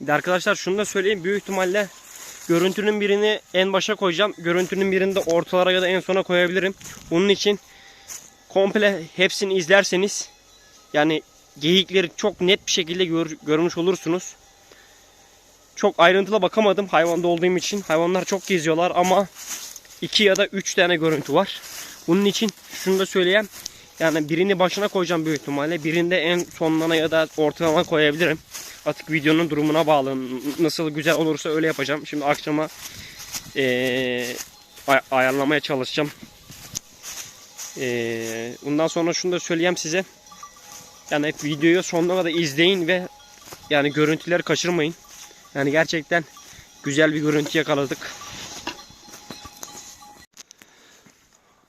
De arkadaşlar şunu da söyleyeyim. Büyük ihtimalle görüntünün birini en başa koyacağım. Görüntünün birini de ortalara ya da en sona koyabilirim. Onun için komple hepsini izlerseniz yani geyikleri çok net bir şekilde gör- görmüş olursunuz. Çok ayrıntılı bakamadım hayvanda olduğum için. Hayvanlar çok geziyorlar ama 2 ya da 3 tane görüntü var. Bunun için şunu da söyleyeyim. Yani birini başına koyacağım büyük ihtimalle. Birinde en sonlarına ya da ortalama koyabilirim. Artık videonun durumuna bağlı. Nasıl güzel olursa öyle yapacağım. Şimdi akşama eee, ay- ayarlamaya çalışacağım. Eee, bundan sonra şunu da söyleyeyim size. Yani hep videoyu sonuna kadar izleyin ve yani görüntüleri kaçırmayın. Yani gerçekten güzel bir görüntü yakaladık.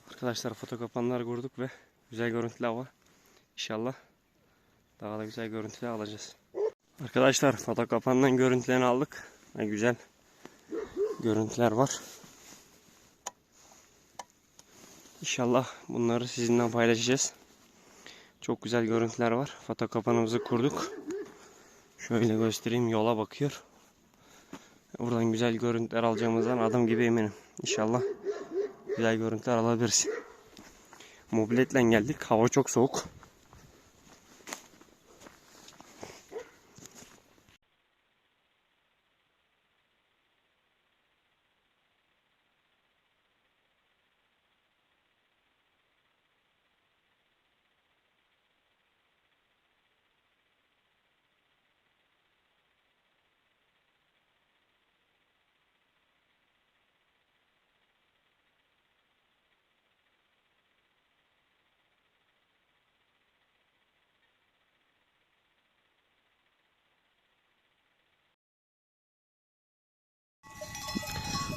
Arkadaşlar foto kapanlar kurduk ve güzel görüntüler var. İnşallah daha da güzel görüntüler alacağız. Arkadaşlar foto kapandan görüntülerini aldık. Ve güzel görüntüler var. İnşallah bunları sizinle paylaşacağız. Çok güzel görüntüler var. Foto kapanımızı kurduk. Şöyle göstereyim yola bakıyor. Buradan güzel görüntüler alacağımızdan adım gibi eminim. İnşallah güzel görüntüler alabiliriz. Mobiletle geldik. Hava çok soğuk.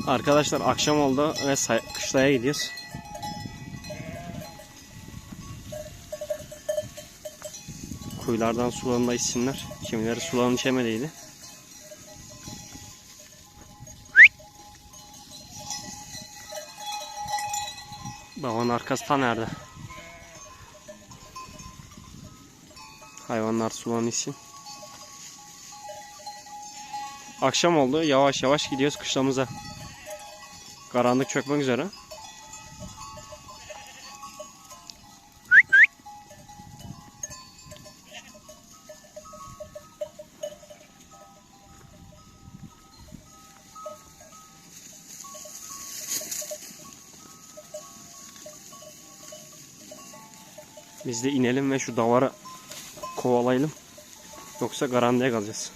Arkadaşlar akşam oldu ve kışlaya gidiyoruz. Kuyulardan sularında içsinler. Kimileri sularını içemediydi. Babanın arkası ta nerede? Hayvanlar sulanın içsin. Akşam oldu. Yavaş yavaş gidiyoruz kışlamıza. Karanlık çökmek üzere. Biz de inelim ve şu davarı kovalayalım. Yoksa garantiye kalacağız.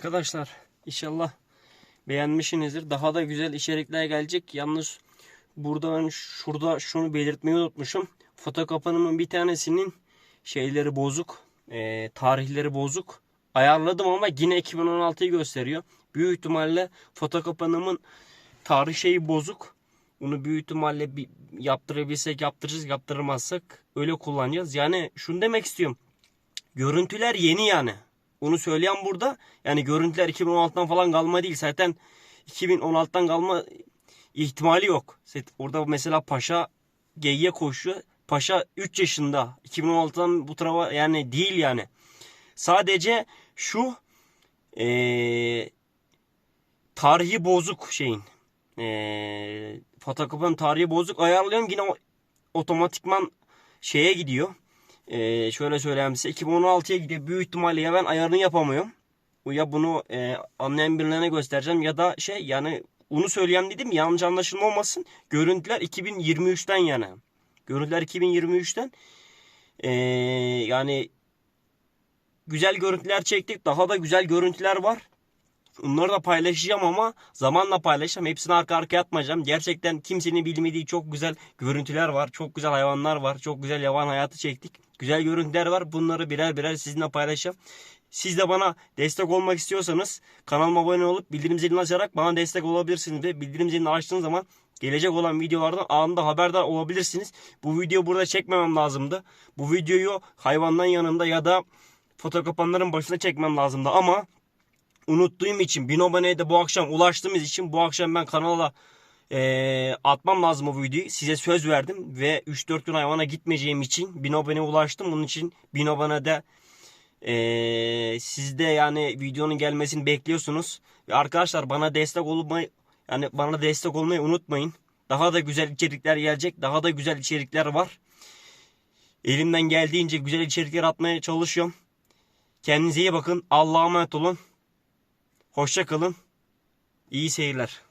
Arkadaşlar inşallah beğenmişsinizdir. Daha da güzel içerikler gelecek. Yalnız burada ben şurada şunu belirtmeyi unutmuşum. Foto kapanımın bir tanesinin şeyleri bozuk. eee, tarihleri bozuk. Ayarladım ama yine 2016'yı gösteriyor. Büyük ihtimalle foto kapanımın tarih şeyi bozuk. Bunu büyük ihtimalle bir yaptırabilsek yaptıracağız. Yaptırmazsak öyle kullanacağız. Yani şunu demek istiyorum. Görüntüler yeni yani. Onu söyleyen burada. Yani görüntüler 2016'dan falan kalma değil. Zaten 2016'dan kalma ihtimali yok. Orada mesela Paşa G'ye koşuyor. Paşa 3 yaşında. 2016'dan bu tarafa yani değil yani. Sadece şu eee, tarihi bozuk şeyin. Eee fotokopanın tarihi bozuk. Ayarlıyorum yine otomatikman şeye gidiyor. Eee, şöyle söyleyeyim size 2016'ya gidiyor. Büyük ihtimalle ya ben ayarını yapamıyorum. Ya bunu eee, anlayan birilerine göstereceğim ya da şey yani onu söyleyeyim dedim yanlış anlaşılma olmasın. Görüntüler 2023'ten yani. Görüntüler 2023'ten. Eee, yani güzel görüntüler çektik. Daha da güzel görüntüler var. Onları da paylaşacağım ama zamanla paylaşacağım. Hepsini arka arkaya atmayacağım. Gerçekten kimsenin bilmediği çok güzel görüntüler var. Çok güzel hayvanlar var. Çok güzel yavan hayatı çektik. Güzel görüntüler var. Bunları birer birer sizinle paylaşacağım. Siz de bana destek olmak istiyorsanız kanalıma abone olup bildirim zilini açarak bana destek olabilirsiniz. Ve bildirim zilini açtığınız zaman gelecek olan videolardan anında haberdar olabilirsiniz. Bu video burada çekmemem lazımdı. Bu videoyu hayvandan yanında ya da foto kapanların başına çekmem lazımdı ama unuttuğum için bin aboneye de bu akşam ulaştığımız için bu akşam ben kanala eee, atmam lazım o videoyu. Size söz verdim ve 3-4 gün hayvana gitmeyeceğim için bin aboneye ulaştım. Bunun için bin abonede eee siz de yani videonun gelmesini bekliyorsunuz. Ve arkadaşlar bana destek olmayı yani bana destek olmayı unutmayın. Daha da güzel içerikler gelecek. Daha da güzel içerikler var. Elimden geldiğince güzel içerikler atmaya çalışıyorum. Kendinize iyi bakın. Allah'a emanet olun. Hoşça kalın. İyi seyirler.